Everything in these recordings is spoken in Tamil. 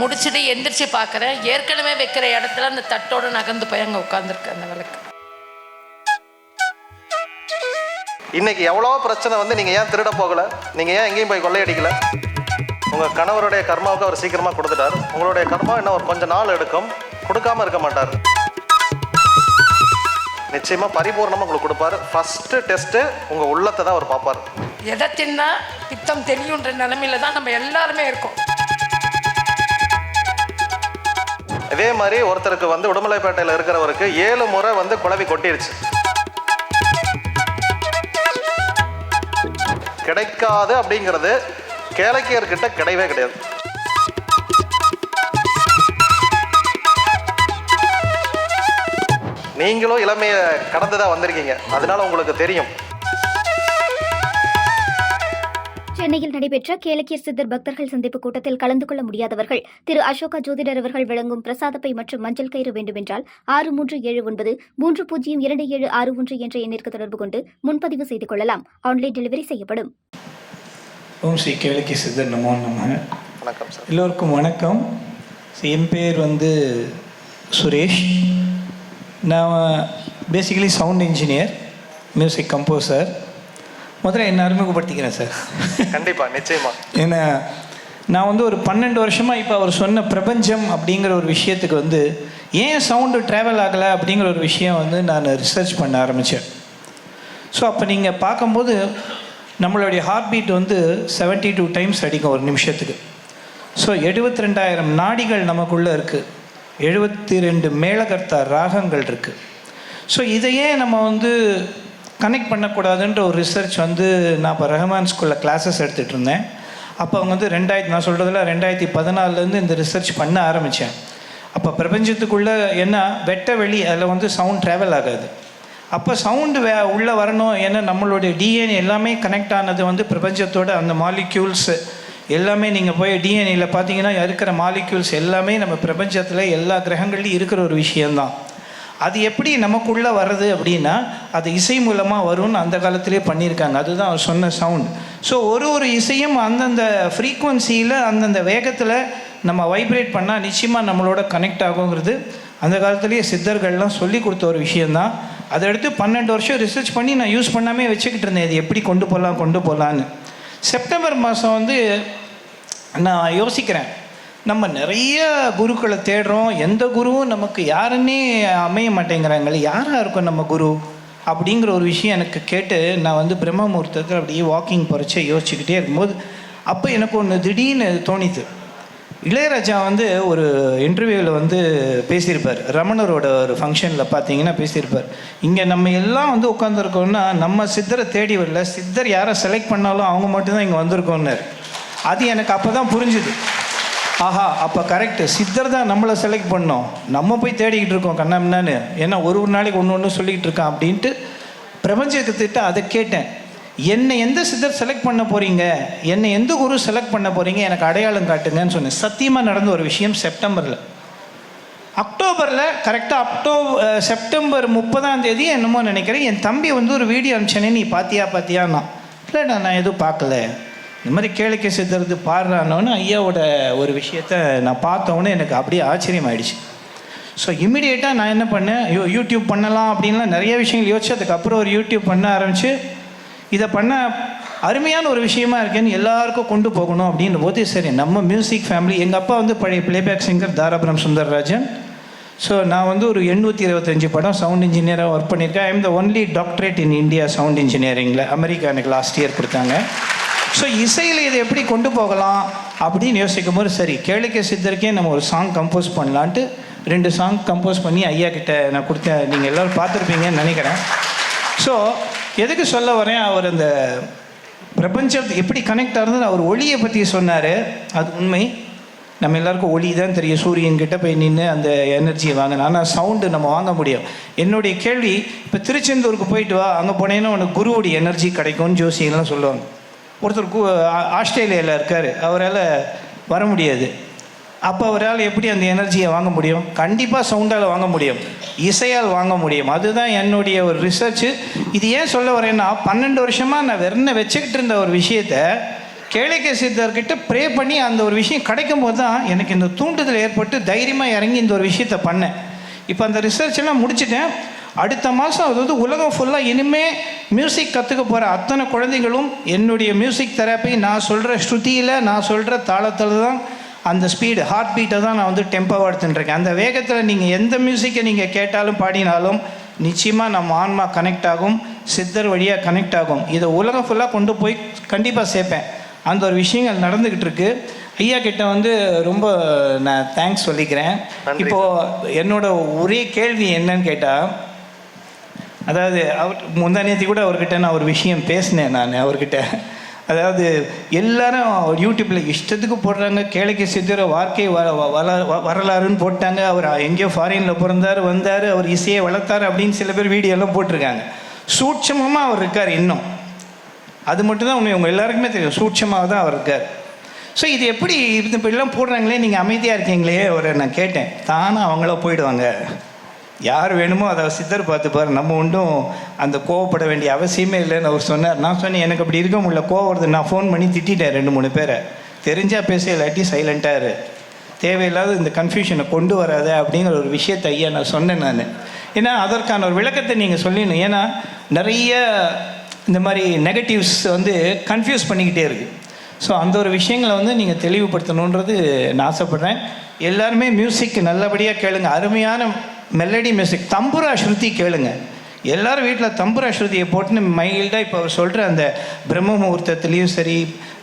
முடிச்சுட்டு எந்திரிச்சு பார்க்குறேன். ஏற்கனவே வைக்கிற இடத்துல அந்த தட்டோட நகர்ந்து போய் அங்கே உட்காந்துருக்கு அந்த விளக்கு. இன்னைக்கு எவ்வளோ பிரச்சனை வந்து நீங்கள் ஏன் திருட போகல? நீங்கள் ஏன் எங்கேயும் போய் கொள்ளையடிக்கல? உங்கள் கணவருடைய கர்மாவுக்கு அவர் சீக்கிரமாக கொடுத்துட்டார். உங்களுடைய கர்மா இன்னும் ஒரு கொஞ்ச நாள் எடுக்கும். கொடுக்காம இருக்க மாட்டார். நிச்சயமாக பரிபூர்ணமாக உங்களுக்கு கொடுப்பாரு. ஃபஸ்ட்டு டெஸ்ட்டு உங்கள் உள்ளத்தை தான் அவர் பார்ப்பார். எதை தின்னா பித்தம் தெரியுன்ற நிலமையில தான் நம்ம எல்லாருமே இருக்கோம். இதே மாதிரி ஒருத்தருக்கு வந்து உடுமலைப்பேட்டையில் இருக்கிறவருக்கு ஏழு முறை வந்து குழவி கொட்டிடுச்சு கிடைக்காது அப்படிங்கிறது கேளக்கியர்கிட்ட கிடையவே கிடையாது. நீங்களும் இளமையை கடந்து தான் வந்திருக்கீங்க. அதனால உங்களுக்கு தெரியும். சென்னையில் நடைபெற்ற கேளக்கியர் சித்தர் பக்தர்கள் சந்திப்பு கூட்டத்தில் கலந்து கொள்ள முடியாதவர்கள் திரு அசோகா ஜோதிடர் அவர்கள் வழங்கும் பிரசாதப்பை மற்றும் மஞ்சள் கயிறு வேண்டுமென்றால் ஆறு மூன்று ஏழு ஒன்பது மூன்று பூஜ்ஜியம் இரண்டு ஏழு ஆறு ஒன்று என்ற எண்ணிற்கு தொடர்பு கொண்டு முன்பதிவு செய்து கொள்ளலாம். ஆன்லைன் டெலிவரி செய்யப்படும். ஓம் ஸ்ரீ கேளக்கி சித்தர் நமோ நம வணக்கம் சார். எல்லோருக்கும் வணக்கம். என் பேர் வந்து சுரேஷ். நான் basically sound engineer music composer முதல்ல என்ன அறிமுகப்படுத்திக்கிறேன் சார். கண்டிப்பா நிச்சயமா. ஏன்னா நான் வந்து ஒரு பன்னெண்டு வருஷமாக இப்போ அவர் சொன்ன பிரபஞ்சம் அப்படிங்கிற ஒரு விஷயத்துக்கு வந்து ஏன் சவுண்டு ட்ராவல் ஆகலை அப்படிங்கிற ஒரு விஷயம் வந்து நான் ரிசர்ச் பண்ண ஆரம்பித்தேன் ஸோ அப்போ நீங்கள் பார்க்கும்போது நம்மளுடைய ஹார்ட் பீட் வந்து 72 டூ டைம்ஸ் அடிக்கும் ஒரு நிமிஷத்துக்கு. ஸோ எழுபத்தி ரெண்டாயிரம் நாடிகள் நமக்குள்ளே இருக்குது எழுபத்தி ரெண்டு மேளகர்த்தா ராகங்கள் இருக்குது ஸோ இதையே நம்ம வந்து கனெக்ட் பண்ணக்கூடாதுன்ற ஒரு ரிசர்ச் வந்து நான் இப்போ ரஹமான் ஸ்கூலில் கிளாஸஸ் எடுத்துகிட்டு இருந்தேன். அப்போ அவங்க வந்து ரெண்டாயிரத்தி நான் சொல்கிறதுல ரெண்டாயிரத்தி பதினாலேருந்து இந்த ரிசர்ச் பண்ண ஆரம்பித்தேன் அப்போ பிரபஞ்சத்துக்குள்ளே என்ன வெட்ட வெளி அதில் வந்து சவுண்ட் ட்ராவல் ஆகாது. அப்போ சவுண்டு வே உள்ளே வரணும் ஏன்னா நம்மளுடைய டிஎன்ஏ எல்லாமே கனெக்ட் ஆனது வந்து பிரபஞ்சத்தோட அந்த மாலிக்யூல்ஸ் எல்லாமே நீங்கள் போய் டிஎன்ஏயில் பார்த்தீங்கன்னா இருக்கிற மாலிக்யூல்ஸ் எல்லாமே நம்ம பிரபஞ்சத்தில் எல்லா கிரகங்கள்லையும் இருக்கிற ஒரு விஷயம்தான். அது எப்படி நமக்குள்ளே வர்றது அப்படின்னா அது இசை மூலமாக வரும்னு அந்த காலத்திலே பண்ணியிருக்காங்க. அதுதான் அவர் சொன்ன சவுண்ட் ஸோ ஒரு ஒரு இசையும் அந்தந்த ஃப்ரீக்குவன்சியில் அந்தந்த வேகத்தில் நம்ம வைப்ரேட் பண்ணால் நிச்சயமாக நம்மளோட கனெக்ட் ஆகுங்கிறது அந்த காலத்துலேயே சித்தர்கள்லாம் சொல்லி கொடுத்த ஒரு விஷயந்தான் அதை எடுத்து பன்னெண்டு வருஷம் ரிசர்ச் பண்ணி நான் யூஸ் பண்ணாமே வச்சுக்கிட்டு இருந்தேன். இது எப்படி கொண்டு போகலாம் கொண்டு போகலான்னு செப்டம்பர் மாதம் வந்து நான் யோசிக்கிறேன். நம்ம நிறைய குருக்களை தேடுறோம். எந்த குருவும் நமக்கு யாருன்னே அமைய மாட்டேங்கிறாங்களே யாராக இருக்கும் நம்ம குரு? அப்படிங்கிற ஒரு விஷயம் எனக்கு கேட்டு நான் வந்து பிரம்ம முகூர்த்தத்தில் அப்படியே வாக்கிங் போகிறச்ச யோசிச்சுக்கிட்டே இருக்கும்போது அப்போ எனக்கு ஒன்று திடீர்னு தோணிது. இளையராஜா வந்து ஒரு இன்டர்வியூவில் வந்து பேசியிருப்பார். ரமணரோட ஒரு ஃபங்க்ஷனில் பார்த்தீங்கன்னா பேசியிருப்பார். இங்கே நம்ம எல்லாம் வந்து உட்காந்துருக்கோம்னா நம்ம சித்தரை தேடி வரல. சித்தர் யாரை செலக்ட் பண்ணாலும் அவங்க மட்டும்தான் இங்கே வந்திருக்கோன்னாரு அது எனக்கு அப்போ தான் புரிஞ்சுது. ஆஹா அப்போ கரெக்டு சித்தர் தான் நம்மளை செலக்ட் பண்ணோம். நம்ம போய் தேடிக்கிட்டு இருக்கோம் கண்ணாமின்னு ஏன்னா ஒரு ஒரு நாளைக்கு ஒன்று ஒன்று சொல்லிக்கிட்டு இருக்கான் அப்படின்ட்டு பிரபஞ்சத்துக்கிட்ட அதை கேட்டேன். என்னை எந்த சித்தர் செலக்ட் பண்ண போகிறீங்க என்னை எந்த குரு செலக்ட் பண்ண போகிறீங்க எனக்கு அடையாளம் காட்டுங்கன்னு சொன்னேன். சத்தியமாக நடந்த ஒரு விஷயம் செப்டம்பரில். அக்டோபரில் கரெக்டாக அக்டோ செப்டம்பர் முப்பதாம் தேதி என்னமோ நினைக்கிறேன் என் தம்பி வந்து ஒரு வீடியோ அனுப்பிச்சேனே நீ பாத்தியா பாத்தியான்னா இல்லைடா நான் எதுவும் பார்க்கல. இந்த மாதிரி கேளிக்கை சித்தறது பாடுறானோன்னு ஐயாவோட ஒரு விஷயத்த நான் பார்த்தோன்னே எனக்கு அப்படியே ஆச்சரியம் ஆயிடுச்சு ஸோ இமிடியேட்டாக நான் என்ன பண்ணேன்? யூ யூடியூப் பண்ணலாம் அப்படின்லாம் நிறைய விஷயங்கள் யோசிச்சு அதுக்கப்புறம் ஒரு யூடியூப் பண்ண ஆரம்பித்து இதை பண்ண அருமையான ஒரு விஷயமா இருக்கேன்னு எல்லாருக்கும் கொண்டு போகணும் அப்படின்ற போது சரி நம்ம மியூசிக் ஃபேமிலி எங்கள் அப்பா வந்து பழைய playback singer Dharapuram Sundararajan. So நான் வந்து ஒரு எண்ணூற்றி இருபத்தஞ்சி படம் சவுண்ட் இன்ஜினியராக ஒர்க் பண்ணியிருக்கேன். I am the only doctorate in India sound இன்ஜினியரிங்கில் America எனக்கு லாஸ்ட் இயர் கொடுத்தாங்க. ஸோ இசையில் இதை எப்படி கொண்டு போகலாம் அப்படின்னு யோசிக்கும் போது சரி கேளிக்கை சித்தருக்கே நம்ம ஒரு சாங் கம்போஸ் பண்ணலான்ட்டு ரெண்டு சாங் கம்போஸ் பண்ணி ஐயா கிட்ட நான் கொடுத்தேன். நீங்கள் எல்லோரும் பார்த்துருப்பீங்கன்னு நினைக்கிறேன். ஸோ எதுக்கு சொல்ல வரேன்? அவர் அந்த பிரபஞ்சம் எப்படி கனெக்ட் ஆகிறது அவர் ஒளியை பற்றி சொன்னார். அது உண்மை. நம்ம எல்லாருக்கும் ஒளி தான் தெரியும். சூரியன்கிட்ட போய் நின்று அந்த எனர்ஜியை வாங்கணும். ஆனால் சவுண்டு நம்ம வாங்க முடியும். என்னுடைய கேள்வி இப்போ திருச்செந்தூருக்கு போயிட்டு வா அங்கே போனேன்னா உனக்கு குருவுடைய எனர்ஜி கிடைக்கும்னு ஜோசியெல்லாம் சொல்லுவாங்க. ஒருத்தர் ஆஸ்திரேலியாவில் இருக்கார். அவரால் வர முடியாது. அப்போ அவரால் எப்படி அந்த எனர்ஜியை வாங்க முடியும்? கண்டிப்பாக சவுண்டால் வாங்க முடியும். இசையால் வாங்க முடியும். அதுதான் என்னுடைய ஒரு ரிசர்ச்சு இது ஏன் சொல்ல வரேன்னா பன்னெண்டு வருஷமாக நான் வெறும் வச்சுக்கிட்டு இருந்த ஒரு விஷயத்த கேளிக்கை சித்தர்கிட்ட ப்ரே பண்ணி அந்த ஒரு விஷயம் கிடைக்கும் போது தான் எனக்கு இந்த தூண்டுதல் ஏற்பட்டு தைரியமாக இறங்கி இந்த ஒரு விஷயத்த பண்ணேன். இப்போ அந்த ரிசர்ச் எல்லாம் முடிச்சுட்டேன். அடுத்த மாதம் அதாவது உலகம் ஃபுல்லாக இனிமே மியூசிக் கற்றுக்க போகிற அத்தனை குழந்தைகளும் என்னுடைய மியூசிக் தெரப்பி நான் சொல்கிற ஸ்ருதியில் நான் சொல்கிற தாளத்தில் தான் அந்த ஸ்பீடு ஹார்ட் பீட்டை தான் நான் வந்து டெம்போவாக எடுத்துட்டுருக்கேன் அந்த வேகத்தில் நீங்கள் எந்த மியூசிக்கை நீங்கள் கேட்டாலும் பாடினாலும் நிச்சயமாக நம்ம ஆன்மா கனெக்ட் ஆகும் சித்தர் வழியாக கனெக்ட் ஆகும். இதை உலகம் ஃபுல்லாக கொண்டு போய் கண்டிப்பாக சேர்ப்பேன். அந்த ஒரு விஷயங்கள் நடந்துக்கிட்டு இருக்கு. ஐயா கிட்ட வந்து ரொம்ப நான் தேங்க்ஸ் சொல்லிக்கிறேன். இப்போது என்னோட ஒரே கேள்வி என்னன்னு கேட்டால் அதாவது அவர் முந்தானேத்தி கூட அவர்கிட்ட நான் ஒரு விஷயம் பேசினேன் நான் அவர்கிட்ட. அதாவது எல்லாரும் அவர் யூடியூப்பில் இஷ்டத்துக்கு போடுறாங்க கேளைக்கு சித்திர வாழ்க்கை வ வ- வ- வரலாறுன்னு போட்டாங்க அவர் எங்கேயோ ஃபாரினில் பிறந்தார் வந்தார் அவர் இசையை வளர்த்தார் அப்படின்னு சில பேர் வீடியோலாம் போட்டிருக்காங்க. சூட்சமமாக அவர் இருக்கார் இன்னும். அது மட்டும்தான் உண்மை உங்கள் எல்லாருக்குமே தெரியும் சூட்சமாக தான் அவர் இருக்கார். ஸோ இது எப்படி இப்படிலாம் போடுறாங்களே நீங்கள் அமைதியாக இருக்கீங்களே அவரை நான் கேட்டேன். தானாக அவங்கள போயிடுவாங்க. யார் வேணுமோ அதை சித்தர் பார்த்துப்பார். நம்ம ஒன்றும் அந்த கோவப்பட வேண்டிய அவசியமே இல்லைன்னு அவர் சொன்னார். நான் சொன்னேன் எனக்கு அப்படி இருக்க முடியல கோவம் வருது. நான் ஃபோன் பண்ணி திட்டேன் ரெண்டு மூணு பேரை. தெரிஞ்சால் பேச இல்லாட்டி சைலண்ட்டாக இரு. தேவையில்லாத இந்த கன்ஃபியூஷனை கொண்டு வராத அப்படிங்கிற ஒரு விஷயத்தை ஐயா நான் சொன்னேன் நான். ஏன்னா அதற்கான ஒரு விளக்கத்தை நீங்கள் சொல்லணும். ஏன்னா நிறைய இந்த மாதிரி நெகட்டிவ்ஸ் வந்து கன்ஃபியூஸ் பண்ணிக்கிட்டே இருக்குது ஸோ அந்த ஒரு விஷயங்களை வந்து நீங்கள் தெளிவுபடுத்தணுன்றது நான் ஆசைப்பட்றேன். எல்லாருமே மியூசிக் நல்லபடியாக கேளுங்க. அருமையான மெலடி மியூசிக் தம்புரா ஸ்ருதி கேளுங்க. எல்லாரும் வீட்டில் தம்புரா ஸ்ருதியை போட்டுன்னு மைல்டாக இப்போ அவர் சொல்கிற அந்த பிரம்ம முகூர்த்தத்துலேயும் சரி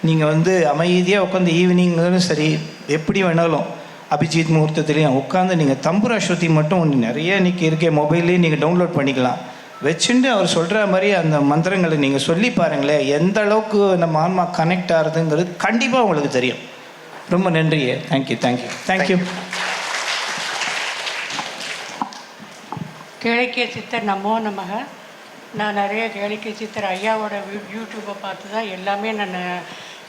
நீங்கள் வந்து அமைதியாக உட்காந்து ஈவினிங்லும் சரி எப்படி வேணாலும் அபிஜித் முகூர்த்தத்துலேயும் உட்காந்து நீங்கள் தம்புரா ஸ்ருதி மட்டும் ஒன்று நிறைய இன்றைக்கி இருக்கே மொபைல்லேயும் நீங்கள் டவுன்லோட் பண்ணிக்கலாம். வச்சுட்டு அவர் சொல்கிற மாதிரி அந்த மந்திரங்களை நீங்கள் சொல்லி பாருங்களேன் எந்த அளவுக்கு நம்ம ஆன்மா கனெக்ட் ஆகுதுங்கிறது கண்டிப்பாக உங்களுக்கு தெரியும். ரொம்ப நன்றி தேங்க்யூ தேங்க்யூ தேங்க்யூ கேளிக்கை சித்தர் நமோ நமக. நான் நிறைய கேளிக்கை சித்தர் ஐயாவோட யூடியூப்பை பார்த்து தான் எல்லாமே நான்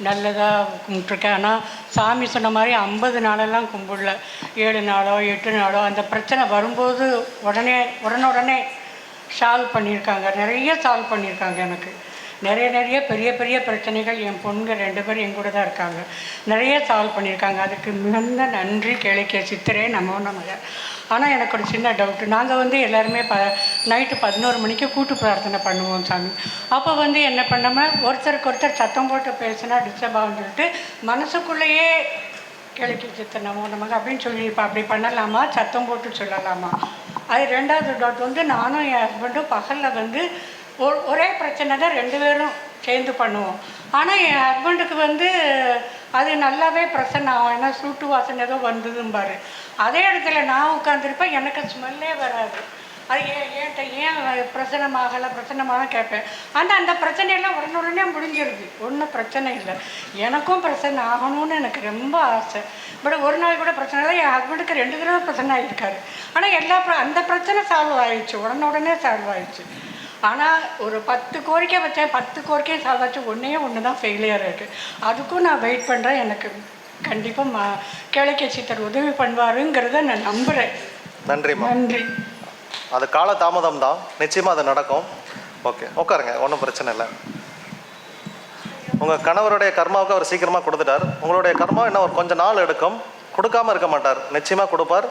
நல்லதாக கும்பிட்ருக்கேன் ஆனால் சாமி சொன்ன மாதிரி ஐம்பது நாளெல்லாம் கும்பிடல. ஏழு நாளோ எட்டு நாளோ அந்த பிரச்சனை வரும்போது உடனே உடனுடனே சால்வ் பண்ணியிருக்காங்க. நிறைய சால்வ் பண்ணியிருக்காங்க எனக்கு. நிறைய நிறைய பெரிய பெரிய பிரச்சனைகள் என் பொண்ணுங்க ரெண்டு பேரும் என் கூட தான் இருக்காங்க. நிறைய சால்வ் பண்ணியிருக்காங்க. அதுக்கு மிகுந்த நன்றி கிழக்கிய சித்தரே நமோ நமக. ஆனால் எனக்கு ஒரு சின்ன டவுட்டு நாங்கள் வந்து எல்லாருமே ப நைட்டு பதினோரு மணிக்கு கூட்டு பிரார்த்தனை பண்ணுவோம் சாமி. அப்போ வந்து என்ன பண்ணோம்னா ஒருத்தருக்கு ஒருத்தர் சத்தம் போட்டு பேசினா டிஸ்டர்ப் ஆகும்னு சொல்லிட்டு மனசுக்குள்ளேயே கிழக்கு சித்தர் நமோ நமக்கு அப்படின்னு சொல்லி இப்போ அப்படி பண்ணலாமா? சத்தம் போட்டு சொல்லலாமா? அது ரெண்டாவது டவுட் வந்து நானும் என் ஹஸ்பண்டும் பகலில் வந்து ஒரே பிரச்சனை தான் ரெண்டு பேரும் சேர்ந்து பண்ணுவோம். ஆனால் என் ஹஸ்பண்டுக்கு வந்து அது நல்லாவே பிரசன்ன ஆகும். ஏன்னா சூட்டு வாசனை ஏதோ வந்ததும்பாரு அதே இடத்துல நான் உட்காந்துருப்பேன் எனக்கு ஸ்மெல்லே வராது. அது ஏன் ஏன்ட்ட ஏன் பிரச்சனமாகலை பிரச்சனமாக கேட்பேன். ஆனால் அந்த பிரச்சனையெல்லாம் உடனுடனே முடிஞ்சிருது. ஒன்றும் பிரச்சனை இல்லை. எனக்கும் பிரச்சனை ஆகணும்னு எனக்கு ரொம்ப ஆசை. பட் ஒரு நாள் கூட பிரச்சனை இல்லை. என் ஹஸ்பண்டுக்கு ரெண்டு தடவை பிரச்சனை ஆகியிருக்காரு. ஆனால் எல்லா அந்த பிரச்சனை சால்வ் ஆயிடுச்சு. உடனுடனே சால்வ் ஆயிடுச்சு. ஆனால் ஒரு பத்து கோரிக்கை வச்சேன். பத்து கோரிக்கையும் சால்வ் ஆச்சு ஒன்றே ஒன்று தான் ஃபெயிலியர் இருக்குது அதுக்கும் நான் வெயிட் பண்ணுறேன் எனக்கு கண்டிப்பாக மா கிழக்கை சித்தர் உதவி பண்ணுவாருங்கிறத நான் நம்புகிறேன் நன்றிம்மா நன்றி. அது கால தாமதம் தான் நிச்சயமாக அது நடக்கும். ஓகே உட்காருங்க. ஒன்றும் பிரச்சனை இல்லை. உங்கள் கணவருடைய கர்மாவுக்கு அவர் சீக்கிரமாக கொடுத்துட்டார். உங்களுடைய கர்மா இன்னும் ஒரு கொஞ்ச நாள் எடுக்கும். கொடுக்காம இருக்க மாட்டார். நிச்சயமாக கொடுப்பார்.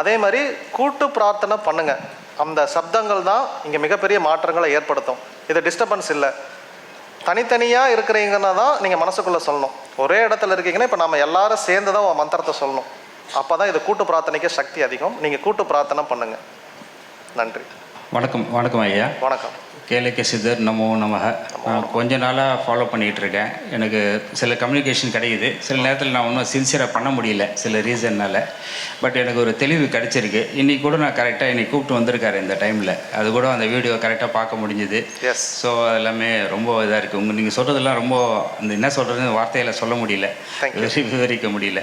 அதே மாதிரி கூட்டு பிரார்த்தனை பண்ணுங்க. அந்த சப்தங்கள் தான் இங்கே மிகப்பெரிய மாற்றங்களை ஏற்படுத்தும். இது டிஸ்டர்பன்ஸ் இல்லை. தனித்தனியாக இருக்கிறீங்கன்னா தான் நீங்கள் மனசுக்குள்ளே சொல்லணும். ஒரே இடத்துல இருக்கீங்கன்னா இப்போ நம்ம எல்லாரும் சேர்ந்து தான் உன் மந்திரத்தை சொல்லணும். அப்போ தான் இது கூட்டு பிரார்த்தனைக்கு சக்தி அதிகம். நீங்கள் கூட்டு பிரார்த்தனை பண்ணுங்கள் நன்றி. வணக்கம் வணக்கம் ஐயா. வணக்கம். கேளிக்க சித்தர் நமோ நமக. நான் கொஞ்ச நாளாக ஃபாலோ பண்ணிகிட்டு இருக்கேன் எனக்கு சில கம்யூனிகேஷன் கிடைக்குது. சில நேரத்தில் நான் ஒன்றும் சின்சியராக பண்ண முடியல சில ரீசன்னால் பட் எனக்கு ஒரு தெளிவு கிடைச்சிருக்கு. இன்றைக்கி கூட நான் கரெக்டாக இன்னைக்கு கூப்பிட்டு வந்திருக்காரு இந்த டைமில் அது கூட அந்த வீடியோ கரெக்டாக பார்க்க முடிஞ்சுது. எஸ் ஸோ எல்லாமே ரொம்ப இதாக இருக்குது உங்கள் நீங்கள் சொல்கிறதெல்லாம் ரொம்ப அந்த என்ன சொல்கிறதுன்னு வார்த்தையில் சொல்ல முடியல. விவரிக்க முடியல.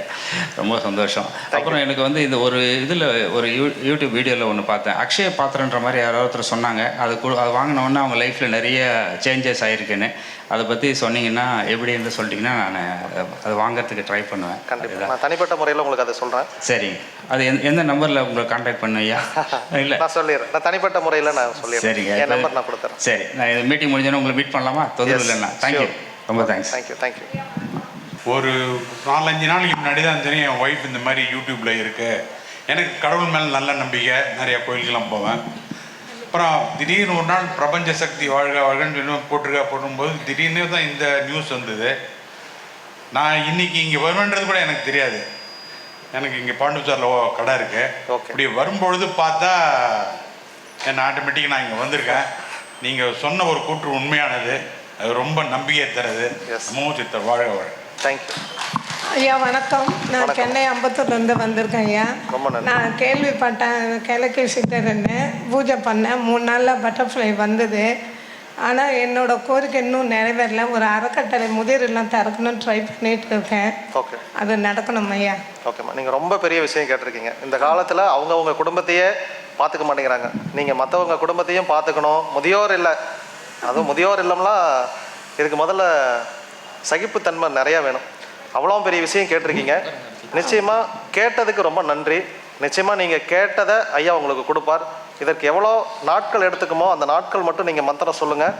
ரொம்ப சந்தோஷம். அப்புறம் எனக்கு வந்து இந்த ஒரு இதில் ஒரு யூ யூடியூப் வீடியோவில் ஒன்று பார்த்தேன். அக்ஷய பாத்திரன்ற மாதிரி யாராவது ஒருத்தர் சொன்னாங்க. அது கு அது வாங்கினோன்னே அவங்க லைஃப்பில் நிறைய சேஞ்சஸ் ஆகிருக்குன்னு அதை பற்றி சொன்னீங்கன்னா எப்படின்னு சொல்லிட்டீங்கன்னா நான் அதை வாங்குறதுக்கு ட்ரை பண்ணுவேன். கண்டிப்பாக. நான் தனிப்பட்ட முறையில் உங்களுக்கு அதை சொல்கிறேன் சரிங்க. அது எந்த எந்த நம்பரில் உங்களை காண்டாக்ட் பண்ண ஐயா? இல்லை. நான் சொல்லிடுறேன். நான் தனிப்பட்ட முறையில் நான் சொல்லிடுறேன். சரிங்க. என் நம்பர் நான் கொடுத்துறேன். சரி. நான் மீட்டிங் முடிஞ்சோன்னே உங்களை மீட் பண்ணலாமா? தொந்தரவு இல்லைண்ணா தேங்க்யூ. ரொம்ப தேங்க்ஸ் தேங்க்யூ தேங்க்யூ ஒரு நாலஞ்சு நாளைக்கு முன்னாடி தான் தெரியும் என் ஒய்ஃப் இந்த மாதிரி யூடியூப்பில் இருக்கு. எனக்கு கடவுள் மேலே நல்ல நம்பிக்கை. நிறைய கோயிலுக்கெல்லாம் போவேன். அப்புறம் திடீர்னு ஒரு நாள் பிரபஞ்ச சக்தி வாழ்க வாழ்கன்னு சொல்லி போட்டிருக்கா போடும்போது திடீர்னு தான் இந்த நியூஸ் வந்தது. நான் இன்னைக்கு இங்கே வருவேன்றது கூட எனக்கு தெரியாது. எனக்கு இங்கே பாண்டிச்சேரியில் கடை இருக்கு. Okay. இப்படி வரும்பொழுது பார்த்தா என்ன ஆட்டோமேட்டிக்காக நான் இங்கே வந்திருக்கேன். நீங்கள் சொன்ன ஒரு கூற்று உண்மையானது. அது ரொம்ப நம்பிக்கை தருது. Yes. மூ சித்தர் வாழ்க வாழ்க தேங்க்யூ ஐயா வணக்கம். நான். சென்னை அம்பத்தூர்லேருந்து வந்திருக்கேன் ஐயா. நான் கேள்விப்பட்டேன் கிழக்கு சித்தர்னு பூஜை பண்ணேன். மூணு நாளில் பட்டர்ஃப்ளை வந்தது. ஆனால் என்னோட கோரிக்கை இன்னும் நிறைவேறல. ஒரு அறக்கட்டளை முதிர் இல்லம் திறக்கணும்னு ட்ரை பண்ணிட்டு இருக்கேன். ஓகே. அது நடக்கணும் ஐயா. ஓகேம்மா. நீங்கள் ரொம்ப பெரிய விஷயம் கேட்டிருக்கீங்க. இந்த காலத்தில் அவங்கவுங்க குடும்பத்தையே பார்த்துக்க மாட்டேங்கிறாங்க. நீங்கள் மற்றவங்க குடும்பத்தையும் பார்த்துக்கணும். முதியோர் இல்லை. அதுவும் முதியோர் இல்லம்லாம் இதுக்கு முதல்ல சகிப்புத்தன்மை நிறையா வேணும். அவ்வளோ பெரிய விஷயம் கேட்டிருக்கீங்க. நிச்சயமாக கேட்டதுக்கு ரொம்ப நன்றி. நிச்சயமாக நீங்கள் கேட்டதை ஐயா உங்களுக்கு கொடுப்பார். இதற்கு எவ்வளோ நாட்கள் எடுத்துக்குமோ அந்த நாட்கள் மட்டும் நீங்கள் மந்திரம் சொல்லுங்கள்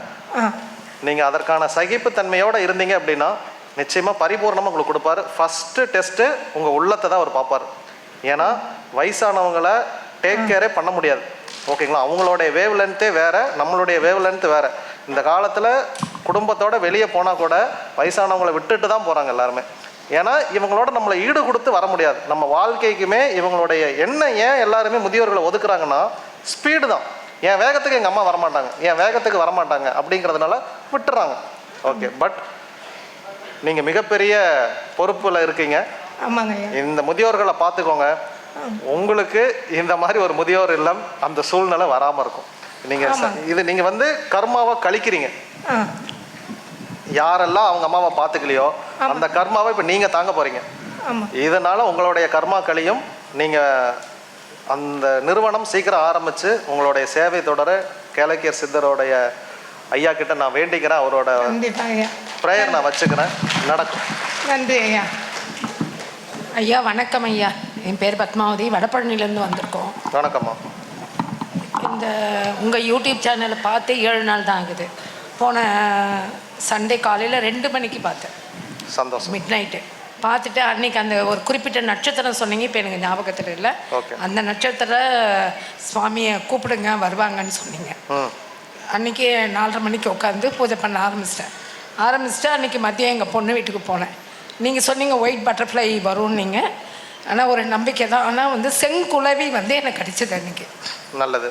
நீங்கள் அதற்கான சகிப்புத்தன்மையோடு இருந்தீங்க அப்படின்னா நிச்சயமாக பரிபூர்ணமாக உங்களுக்கு கொடுப்பாரு. ஃபஸ்ட்டு டெஸ்ட்டு உங்கள் உள்ளத்தை தான் அவர் பார்ப்பார். ஏன்னா வயசானவங்களை டேக் கேரே பண்ண முடியாது. ஓகேங்களா அவங்களுடைய வேவ் லென்த்தே வேறு நம்மளுடைய வேவ் லென்த் வேறு. இந்த காலத்தில் குடும்பத்தோட வெளியே போனால் கூட வயசானவங்களை விட்டுட்டு தான் போகிறாங்க எல்லாருமே. ஏன்னா இவங்களோட நம்மளை ஈடு கொடுத்து வர முடியாது. நம்ம வாழ்க்கைக்குமே இவங்களுடைய எண்ணம் ஏன் எல்லாருமே முதியோர்களை ஒதுக்குறாங்கன்னா ஸ்பீடு தான். என் வேகத்துக்கு எங்கள் அம்மா வரமாட்டாங்க. என் வேகத்துக்கு வரமாட்டாங்க அப்படிங்கிறதுனால விட்டுறாங்க. ஓகே பட் நீங்கள் மிகப்பெரிய பொறுப்பில் இருக்கீங்க. இந்த முதியோர்களை பார்த்துக்கோங்க. உங்களுக்கு இந்த மாதிரி ஒரு முதியோர் இல்லம் அந்த சூழ்நிலை வராமல் இருக்கும். நீங்கள் இது நீங்கள் வந்து கர்மாவை கழிக்கிறீங்க. யாரெல்லாம் அவங்க அம்மாவை பார்த்துக்கலையோ அந்த கர்மாவை இப்போ நீங்கள் தாங்க போகிறீங்க இதனால் உங்களுடைய கர்மா கழியும். நீங்கள் அந்த நிறுவனம் சீக்கிரம் ஆரம்பித்து உங்களுடைய சேவை தொடர கேளக்கியர் சித்தருடைய ஐயா கிட்ட நான் வேண்டிக்கிறேன். அவரோட ப்ரேயர் நான் வச்சுக்கிறேன். நடக்கும். நன்றி ஐயா. ஐயா வணக்கம் ஐயா. என் பேர் பத்மாவதி. வடபழனிலேருந்து வந்திருக்கோம். வணக்கம்மா. இந்த உங்கள் யூடியூப் சேனலை பார்த்து ஏழு நாள் தான் ஆகுது. போன சண்டே காலையில் ரெண்டு மணிக்கு பார்த்தேன். சந்தோஷம். மிட் நைட்டு பார்த்துட்டு அன்னைக்கு அந்த ஒரு குறிப்பிட்ட நட்சத்திரம் சொன்னீங்க இப்போ எனக்கு ஞாபகத்தில் இல்லை. அந்த நட்சத்திர சுவாமியை கூப்பிடுங்க வருவாங்கன்னு சொன்னீங்க. அன்றைக்கி நாலரை மணிக்கு உட்காந்து பூஜை பண்ண ஆரம்பிச்சிட்டேன். ஆரம்பிச்சுட்டு அன்றைக்கி மதியம் எங்கள் பொண்ணு வீட்டுக்கு போனேன். நீங்கள் சொன்னீங்க ஒயிட் பட்டர்ஃப்ளை வரும்னு நீங்கள் ஆனால் ஒரு நம்பிக்கை தான். ஆனால் வந்து செங்குளவி வந்து எனக்கு கடிச்சது அன்றைக்கி நல்லது.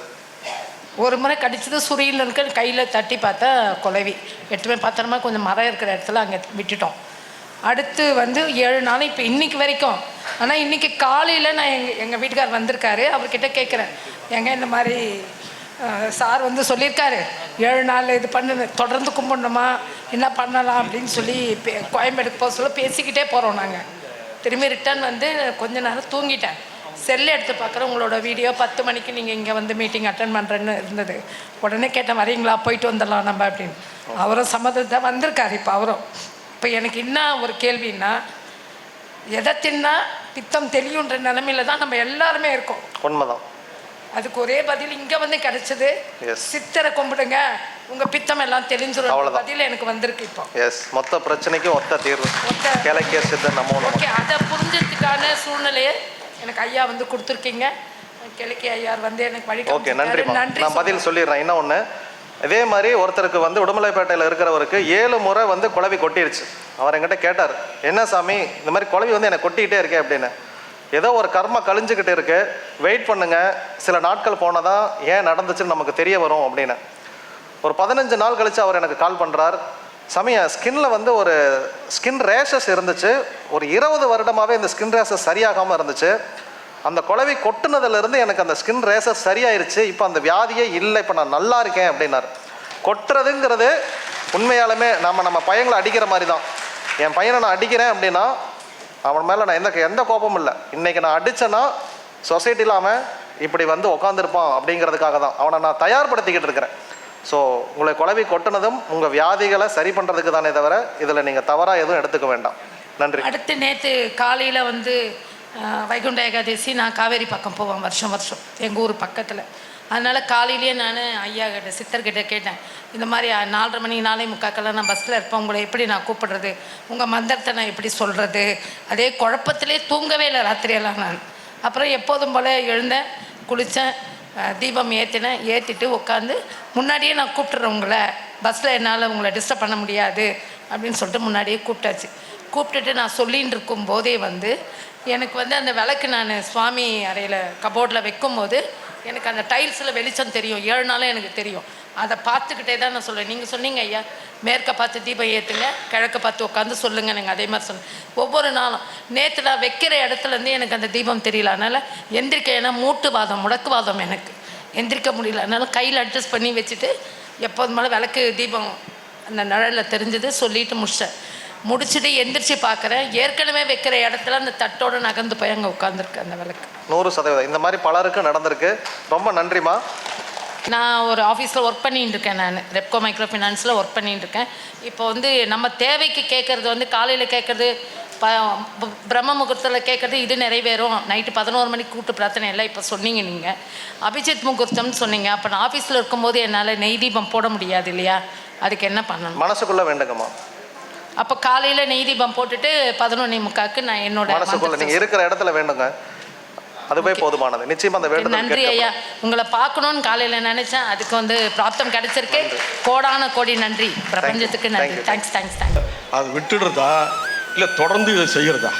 ஒரு முறை கடிச்சது சுரியில் இருக்க கையில் தட்டி பார்த்தா குலவி எட்டுமே பத்திரமா கொஞ்சம் மரம் இருக்கிற இடத்துல அங்கே விட்டுட்டோம். அடுத்து வந்து ஏழு நாள் இப்போ இன்றைக்கி வரைக்கும். ஆனால் இன்றைக்கி காலையில் நான் எங்கள் எங்கள் வீட்டுக்கார் வந்திருக்காரு. அவர்கிட்ட கேட்குறேன் ஏங்க இந்த மாதிரி சார் வந்து சொல்லியிருக்காரு. ஏழு நாள் இது பண்ணு தொடர்ந்து கும்பிடணுமா? என்ன பண்ணலாம் அப்படின்னு சொல்லி கோயம்பேடுக்கு போக சொல்ல பேசிக்கிட்டே போகிறோம் நாங்கள் திரும்பி ரிட்டர்ன் வந்து கொஞ்ச நேரம் தூங்கிட்டேன். செல்லை எடுத்து பார்க்குறேன் உங்களோட வீடியோ பத்து மணிக்கு நீங்கள் இங்கே வந்து மீட்டிங் அட்டன் பண்ணுறேன்னு இருந்தது. உடனே கேட்டேன் வரீங்களா? போயிட்டு வந்துடலாம் நம்ம அப்படின்னு. அவரும் சம்மதத்தை வந்திருக்காரு இப்போ அவரும். இப்போ எனக்கு என்ன ஒரு கேள்வின்னா எதை தின்னா பித்தம் தெளியுன்ற நிலமையில தான் நம்ம எல்லாருமே இருக்கோம். உண்மைதான். அதுக்கு ஒரே பதில் இங்கே வந்து கிடைச்சது. சித்தரை கும்பிடுங்க உங்கள் பித்தம் எல்லாம் தெளிஞ்சிரும். அவ்வளவுதான். பதில் எனக்கு வந்திருக்கு இப்போ. எஸ் மொத்த பிரச்சனைக்கும் ஒத்த தீர்வு. ஒத்த- கிழக்கிய சித்தர் நம்ம ஓகே அதை புரிஞ்சதுக்கான சூழ்நிலையை எனக்கு ஐயா வந்து கொடுத்துருக்கீங்க. கிழக்கி ஐயார் வந்து எனக்கு வழி ஓகே நன்றி நான் பதில் சொல்லிடுறேன். இன்னும் ஒன்று இதே மாதிரி ஒருத்தருக்கு வந்து உடுமலைப்பேட்டையில் இருக்கிறவருக்கு ஏழு முறை வந்து குழவி கொட்டிடுச்சு அவர் என்கிட்ட கேட்டார் என்ன சாமி இந்த மாதிரி குழவி வந்து எனக்கு கொட்டிக்கிட்டே இருக்கே அப்படின்னு. ஏதோ ஒரு கர்மா கழிஞ்சுக்கிட்டு இருக்கு. வெயிட் பண்ணுங்க. சில நாட்கள் போனால் தான் ஏன் நடந்துச்சுன்னு நமக்கு தெரிய வரும் அப்படின்னு. ஒரு பதினஞ்சு நாள் கழிச்சு அவர் எனக்கு கால் பண்ணுறார் சமயம் ஸ்கின்னில் ஸ்கின்ல வந்து ஒரு ஸ்கின் ரேஷஸ் இருந்துச்சு. ஒரு இருபது வருடமாகவே இந்த ஸ்கின் ரேஷஸ் சரியாகாமல் இருந்துச்சு. அந்த குழவி கொட்டுனதுலேருந்து எனக்கு அந்த ஸ்கின் ரேஷஸ் சரியாயிருச்சு. இப்போ அந்த வியாதியே இல்லை. இப்போ நான் நல்லா இருக்கேன் அப்படின்னாரு. கொட்டுறதுங்கிறது உண்மையாலுமே நம்ம நம்ம பையங்களை அடிக்கிற மாதிரி தான் என் பையனை நான் அடிக்கிறேன் அப்படின்னா அவன் மேலே நான் எந்த எந்த கோபமும் இல்லை. இன்னைக்கு நான் அடித்தேன்னா சொசைட்டியில் அவன் இப்படி வந்து உட்காந்துருப்பான் அப்படிங்கிறதுக்காக தான் அவனை நான் தயார்படுத்திக்கிட்டு இருக்கிறேன். ஸோ உங்களை குழவி கொட்டினதும் உங்கள் வியாதிகளை சரி பண்ணுறதுக்கு தானே தவிர இதில் நீங்கள் தவறாக எதுவும் எடுத்துக்க வேண்டாம். நன்றி. அடுத்து நேற்று காலையில் வந்து வைகுண்ட ஏகாதசி நான் காவேரி பக்கம் போவேன் வருஷம் வருஷம் எங்கள் ஊர் பக்கத்தில். அதனால் காலையிலேயே நான் ஐயா கிட்ட சித்தர்கிட்ட கேட்டேன் இந்த மாதிரி நாலரை மணி நாளை முக்காக்கெல்லாம் நான் பஸ்ஸில் இருப்பேன் உங்களை எப்படி நான் கூப்பிடுறது உங்கள் மந்திரத்தை நான் எப்படி சொல்கிறது அதே குழப்பத்திலே தூங்கவே இல்லை ராத்திரியெல்லாம் நான். அப்புறம் எப்போதும் போல் எழுந்தேன் குளித்தேன் தீபம் ஏற்றினேன் ஏற்றிட்டு உட்காந்து முன்னாடியே நான் கூப்பிட்டுறேன் உங்களை. பஸ்ஸில் என்னால் உங்களை டிஸ்டர்ப் பண்ண முடியாது. அப்படின்னு சொல்லிட்டு முன்னாடியே கூப்பிட்டாச்சு கூப்பிட்டுட்டு நான் சொல்லின்னு இருக்கும் போதே வந்து எனக்கு வந்து அந்த விளக்கு நான் சுவாமி அறையில் கபோர்டில் வைக்கும்போது எனக்கு அந்த டைல்ஸில் வெளிச்சம் தெரியும். ஏழு நாளும் எனக்கு தெரியும். அதை பார்த்துக்கிட்டே தான் நான் சொல்லுவேன் நீங்கள் சொன்னீங்க ஐயா மேற்க பார்த்து தீபம் ஏற்றுங்க கிழக்க பார்த்து உட்காந்து சொல்லுங்கள் நீங்கள் அதே மாதிரி சொன்னேன். ஒவ்வொரு நாளும் நேற்று நான் வைக்கிற இடத்துலேருந்து எனக்கு அந்த தீபம் தெரியல. அதனால் எந்திரிக்க ஏன்னா மூட்டுவாதம் முடக்குவாதம் எனக்கு. எந்திரிக்க முடியல. அதனால கையில் அட்ஜஸ்ட் பண்ணி வச்சுட்டு எப்போது மேலே விளக்கு தீபம் அந்த நிழலில் தெரிஞ்சது சொல்லிட்டு முடிச்சேன். முடிச்சுட்டு எந்திரிச்சு பார்க்குறேன். ஏற்கனவே வைக்கிற இடத்துல அந்த தட்டோட நகர்ந்து போய் அங்கே உட்காந்துருக்கு அந்த விளக்கு. நூறு சதவீதம். இந்த மாதிரி பலருக்கு நடந்திருக்கு. ரொம்ப நன்றிம்மா. நான் ஒரு ஆஃபீஸில் ஒர்க் பண்ணிட்டு இருக்கேன் நான். ரெப்கோ மைக்ரோ ஃபினான்ஸில் ஒர்க் பண்ணிட்டு இருக்கேன் இப்போ வந்து நம்ம தேவைக்கு கேட்குறது வந்து காலையில் கேட்குறது ப பிரம்ம முகூர்த்தத்தில் கேட்குறது இது நிறைவேறும். நைட்டு பதினோரு மணிக்கு கூட்டு பிரார்த்தனை எல்லாம் இப்போ சொன்னீங்க நீங்கள் அபிஜித் முகூர்த்தம்னு சொன்னீங்க. அப்போ நான் ஆஃபீஸில் இருக்கும்போது என்னால் நெய் தீபம் போட முடியாது இல்லையா? அதுக்கு என்ன பண்ணணும்? மனசுக்குள்ள வேண்டுங்கம்மா. அப்போ காலையில் நெய் தீபம் போட்டுட்டு பதினொன்னே முக்காக்கு நான் என்னோட மனசுக்குள்ள இருக்கிற இடத்துல வேண்டுங்க. அதுவே போதுமானது. நிச்சயமா அந்த வேண்டுதல் நன்றி. ஐயா. உங்களை பார்க்கணும்னு காலையில் நினைச்சேன். அதுக்கு வந்து பிராப்தம் கிடைச்சிருக்கு. கோடான கோடி நன்றி. பிரபஞ்சத்துக்கு நன்றி. தேங்க்ஸ் தேங்க்ஸ் தேங்க்ஸ் அது விட்டுடுறதா? இல்லை தொடர்ந்து இதை செய்கிறதா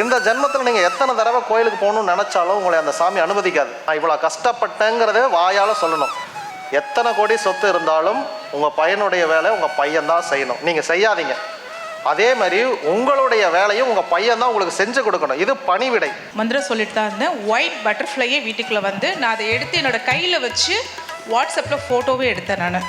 இந்த ஜென்மத்தில் நீங்கள் எத்தனை தடவை கோயிலுக்கு போகணும்னு நினச்சாலும் உங்களை அந்த சாமி அனுமதிக்காது. நான் இவ்வளோ கஷ்டப்பட்டேங்கிறத வாயால் சொல்லணும். எத்தனை கோடி சொத்து இருந்தாலும் உங்கள் பையனுடைய வேலை உங்கள் பையன் தான் செய்யணும். நீங்கள் செய்யாதீங்க. அதே மாதிரி உங்களுடைய வேலையும் உங்கள் பையன் தான் உங்களுக்கு செஞ்சு கொடுக்கணும். இது பணிவிடை. மந்திரம் சொல்லிட்டு தான் இருந்தேன். ஒயிட் பட்டர்ஃப்ளையே வீட்டுக்குள்ளே வந்து நான் அதை எடுத்து என்னோட கையில் வச்சு வாட்ஸ்அப்பில் ஃபோட்டோவே எடுத்தேன் நான்.